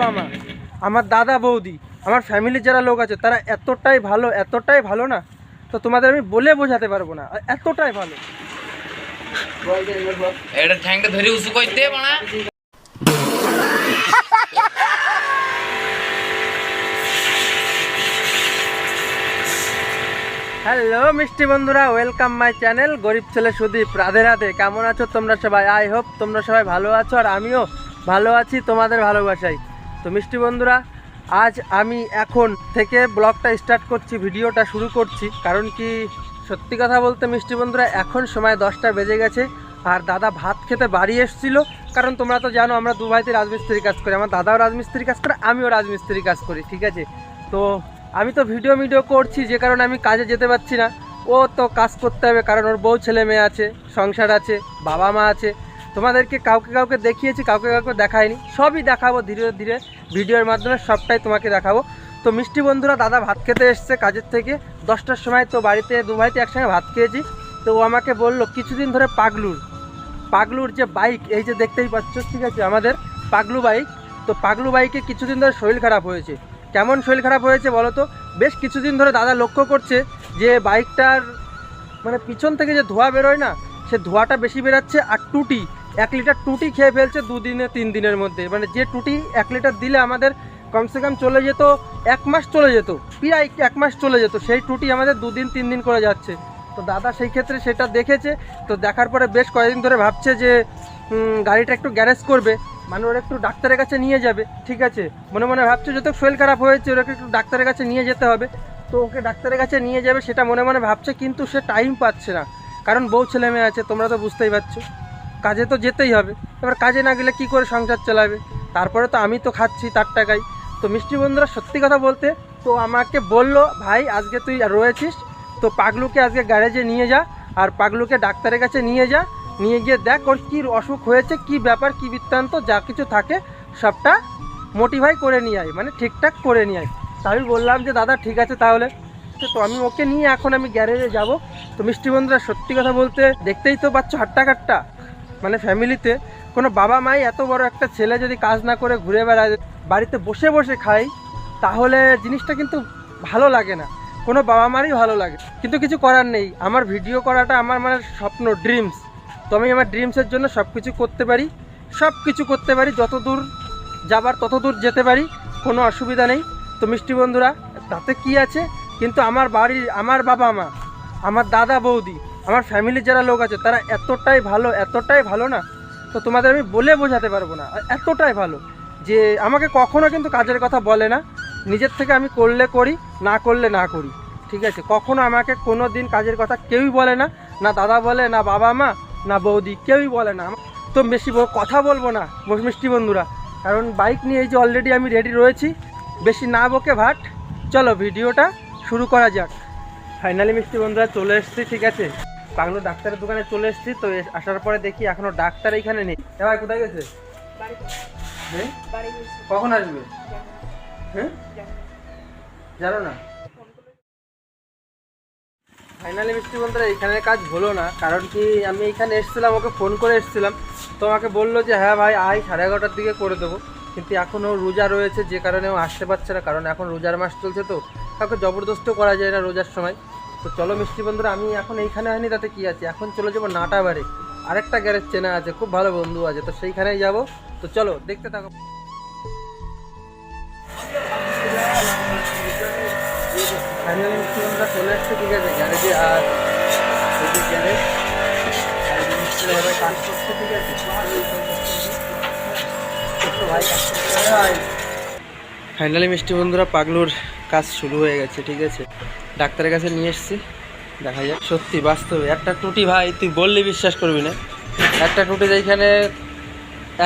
বাবা মা আমার দাদা বৌদি আমার ফ্যামিলির যারা লোক আছে তারা এতটাই ভালো এতটাই ভালো না? তো তোমাদের আমি বলে বোঝাতে পারব না এতটাই ভালো। এটা ঠ্যাংটা ধরে উঁচু করতে বানা হ্যালো মিষ্টি বন্ধুরা ওয়েলকাম মাই চ্যানেল গরিব ছেলে সুদীপ রাধে রাধে। কেমন আছো তোমরা সবাই? আই হোপ তোমরা সবাই ভালো আছো আর আমিও ভালো আছি তোমাদের ভালোবাসাই তো মিষ্টি বন্ধুরা, আজ আমি এখন থেকে ব্লগটা স্টার্ট করছি, ভিডিওটা শুরু করছি। কারণ কি, সত্যি কথা বলতে মিষ্টি বন্ধুরা, এখন সময় দশটা বেজে গেছে, আর দাদা ভাত খেতে বাড়ি এসেছিল। কারণ তোমরা তো জানো, আমরা দু ভাইতে রাজমিস্ত্রি কাজ করি, আমার দাদাও রাজমিস্ত্রি কাজ করে, আমিও রাজমিস্ত্রি কাজ করি, ঠিক আছে? তো আমি তো ভিডিও ভিডিও করছি, যে কারণে আমি কাজে যেতে পারছি না। ও তো কাজ করতে হবে, কারণ ওর বউ ছেলে মেয়ে আছে, সংসার আছে, বাবা মা আছে তোমাদেরকে কাউকে কাউকে দেখিয়েছি, কাউকে কাউকে দেখায়নি। সবই দেখাবো ধীরে ধীরে। ভিডিওর মাধ্যমে সবটাই তোমাকে দেখাবো। তো মিষ্টি বন্ধুরা, দাদা ভাত খেতে এসছে কাজের থেকে। দশটার সময় তো বাড়িতে দু ভাইতে একসঙ্গে ভাত খেয়েছি। তো ও আমাকে বলল, কিছুদিন ধরে পাগলুর। পাগলুর যে বাইক এই যে দেখতেই পাচ্ছ, ঠিক আছে, আমাদের পাগলু বাইক তো পাগলু বাইকে কিছুদিন ধরে শরীর খারাপ হয়েছে। কেমন শরীর খারাপ হয়েছে বলো তো? বেশ কিছুদিন ধরে দাদা লক্ষ্য করছে যে বাইকটার মানে পিছন থেকে যে ধোঁয়া বেরোয় না, সে ধোঁয়াটা বেশি বেরাচ্ছে আর টুটি। এক লিটার টুটি খেয়ে ফেলছে দুদিনে, তিন দিনের মধ্যে। মানে যে টুটি এক লিটার দিলে আমাদের কমসে কম চলে যেত, এক মাস চলে যেত, প্রায় এক মাস চলে যেত। সেই টুটি আমাদের দুদিন, তিন দিন করে যাচ্ছে। তো দাদা সেই ক্ষেত্রে সেটা দেখেছে, তো দেখার পরে বেশ কয়েকদিন ধরে ভাবছে যে গাড়িটা একটু গ্যারেজ করবে। মানে ওরা একটু ডাক্তারের কাছে নিয়ে যাবে, ঠিক আছে? মনে মনে ভাবছে যত শরীর খারাপ হয়েছে ওরা একটু ডাক্তারের কাছে নিয়ে যেতে হবে। তো ওকে ডাক্তারের কাছে নিয়ে যাবে সেটা মনে মনে ভাবছে, কিন্তু সে টাইম পাচ্ছে না। কারণ বউ ছেলে মেয়ে আছে, তোমরা তো বুঝতেই পারছ। কাজে তো যেতেই হবে। এবার কাজে না গেলে কি করে সংসার চালাবে? তারপরে তো আমি তো খাচ্ছি তার টাকায়। তো মিষ্টি বন্ধুরা, সত্যি কথা বলতে, তো আমাকে বলল, ভাই, আজকে তুই রয়েছিস, তো পাগলুকে আজকে গ্যারেজে নিয়ে যা, আর পাগলুকে ডাক্তারের কাছে নিয়ে যা। নিয়ে গিয়ে দেখ ওর কী অসুখ হয়েছে, কি ব্যাপার, কি বৃত্তান্ত, যা কিছু থাকে, সবটা মোটিফাই করে নিয়ে আয় মানে ঠিকঠাক করে নিয়ে আয়। তা আমি বললাম যে, দাদা, ঠিক আছে তাহলে। তো- আমি ওকে নিয়ে এখন আমি গ্যারেজে যাব। তো মিষ্টি বন্ধুরা, সত্যি কথা বলতে, দেখতেই তো পাচ্ছ হাট্টা কাট্টা মানে ফ্যামিলিতে কোনো বাবা মাই এত বড় একটা ছেলে যদি কাজ না করে ঘুরে বেড়ায়, বাড়িতে বসে বসে খায়, তাহলে জিনিসটা কিন্তু ভালো লাগে না। কোনো বাবা মারই ভালো লাগে কিন্তু কিছু করার নেই। আমার ভিডিও করাটা আমার মানে স্বপ্ন ড্রিমস তো আমি আমার ড্রিমসের জন্য সব কিছু করতে পারি। সব কিছু করতে পারি যত দূর যাবার তত দূর যেতে পারি, কোনো অসুবিধা নেই। তো মিষ্টি বন্ধুরা, তাতে কি আছে? কিন্তু আমার বাড়ির, আমার বাবা মা, আমার দাদা বৌদি আমার ফ্যামিলির যারা লোক আছে, তারা এতটাই ভালো এতটাই ভালো না, তো তোমাদের আমি বলে বোঝাতে পারব না। এতটাই ভালো যে আমাকে কখনো কিন্তু কাজের কথা বলে না। নিজের থেকে আমি করলে করি, না করলে না করি। ঠিক আছে? কখনো আমাকে কোনো দিন কাজের কথা কেউই বলে না। না দাদা বলে, না বাবা মা, না বৌদি, কেউই বলে না। তো বেশি কথা বলব না মিষ্টি বন্ধুরা। কারণ বাইক নিয়ে এই যে অলরেডি আমি রেডি রয়েছি। বেশি না বকে ভাট। চলো ভিডিওটা শুরু করা যাক। ফাইনালি মিষ্টি বন্ধুরা, চলে এসেছি, ঠিক আছে? পাগলো ডাক্তারের দোকানে চলে এসেছি তো আসার পরে দেখি এখনও ডাক্তার এখানে নেই। এবার কোথায় গেছে? কখন আসবে? হ্যাঁ জানো না। ফাইনালি মিষ্টি বলতে এইখানে কাজ হলো না কারণ কি আমি এখানে এসেছিলাম ওকে ফোন করে এসেছিলাম। তো আমাকে বলল যে হ্যাঁ ভাই আয় সাড়ে এগারোটার দিকে করে দেবো। কিন্তু এখনও রোজা রয়েছে যে কারণে ও আসতে পারছে না কারণ এখন রোজার মাস চলছে তো। কাউকে জবরদস্ত করা যায় না রোজার সময়। তো চলো মিষ্টি বন্ধুরা, আমি এখন এইখানে হয়নি তাতে কি আছে? এখন চলে যাব নাটাবারে আরেকটা গ্যারেজ চেনা আছে, খুব ভালো বন্ধু আছে, তো সেইখানেই যাব। তো চলো, দেখতে থাকো। ফাইনালি মিষ্টি বন্ধুরা চলে ঠিক আছে আর ফাইনালি মিষ্টি বন্ধুরা পাগলুর কাজ শুরু হয়ে গেছে, ঠিক আছে। ডাক্তারের কাছে নিয়ে এসেছি। দেখা যাক। সত্যি, বাস্তবে। একটা টুটি ভাই, তুই বললে বিশ্বাস করবি না। একটা টুটি যেখানে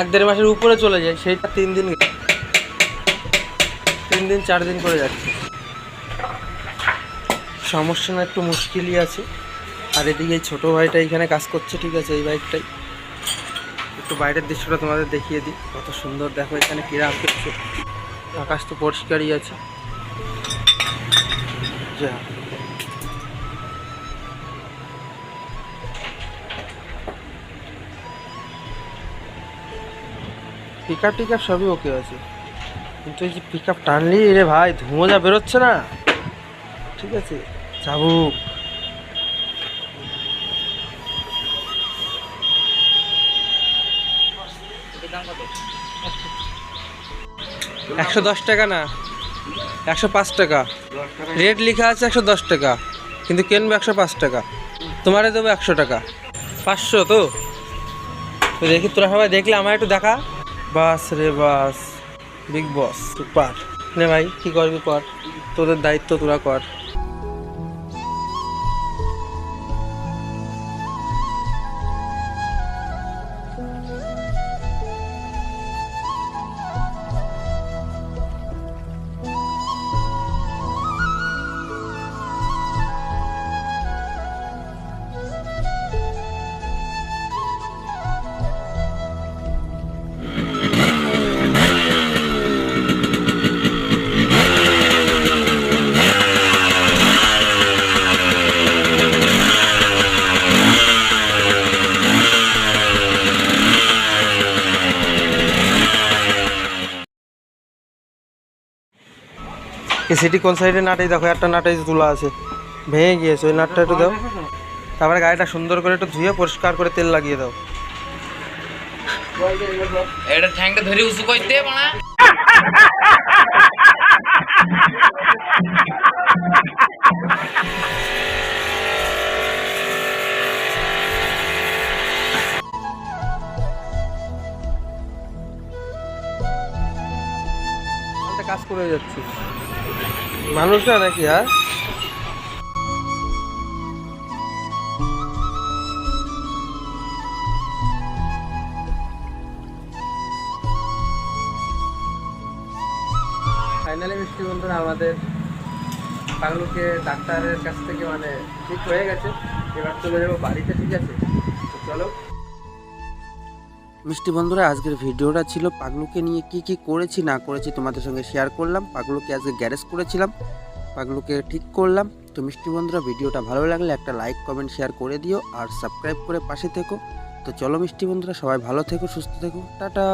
এক দেড় মাসের উপরে চলে যায়, সেইটা তিন দিন তিন দিন, চার দিন করে যাচ্ছে। সমস্যা না, একটু মুশকিলই আছে। আর এদিকে এই ছোটো ভাইটা এখানে কাজ করছে, ঠিক আছে, এই বাইকটাই একটু বাইরের দৃশ্যটা তোমাদের দেখিয়ে দিই। কত সুন্দর, দেখো এখানে কিছু আকাশ তো পরিষ্কারই আছে। যা টিকা টিকা সবই ওকে আছে। কিন্তু এই যে পিক আপ টানলি রে ভাই, ধুঁয়ো যা বেরোচ্ছে না। ঠিক আছে চাবুক একশো দশ টাকা না, একশো পাঁচ টাকা। রেট লিখা আছে একশো দশ টাকা, কিন্তু কিনবো একশো পাঁচ টাকা। তোমারে দেবো একশো টাকা। পাঁচশো তো? দেখি তোরা সবাই দেখলে আমার একটু দেখা। বাস রে বাস বিগ বস পার নে ভাই, কি করবি কর? তোদের দায়িত্ব তোরা কর। এই সিটি কোন সাইডে নাটাই দেখো একটা নাটাই তোলা আছে। ভেঙে গিয়েছে ওই নাটটা একটু দাও। তারপরে গাড়িটা সুন্দর করে একটু ধুয়ে পরিষ্কার করে তেল লাগিয়ে দাও। এটা ঠ্যাংটা ধরে উঁচু করতে বানা একটা কাজ করে যাচ্ছি। মানুষ না নাকি হ্যাঁ? ফাইনালি মিষ্টি বন্ধুরা, আমাদের পাগলুকে ডাক্তারের কাছ থেকে মানে ঠিক হয়ে গেছে। এবার চলে যাব বাড়িতে, ঠিক আছে? চলো। মিষ্টি বন্ধুরা, আজকের ভিডিওটা ছিল পাগলুকে নিয়ে কি কি করেছি, না করেছি তোমাদের সঙ্গে শেয়ার করলাম। পাগলুকে আজকে গ্যারেজ করেছিলাম, পাগলুকে ঠিক করলাম। তো মিষ্টি বন্ধুরা, ভিডিওটা ভালো লাগলে একটা লাইক কমেন্ট শেয়ার করে দিও আর সাবস্ক্রাইব করে পাশে থেকো। তো চলো মিষ্টি বন্ধুরা, সবাই ভালো থেকো, সুস্থ থেকো। টাটা!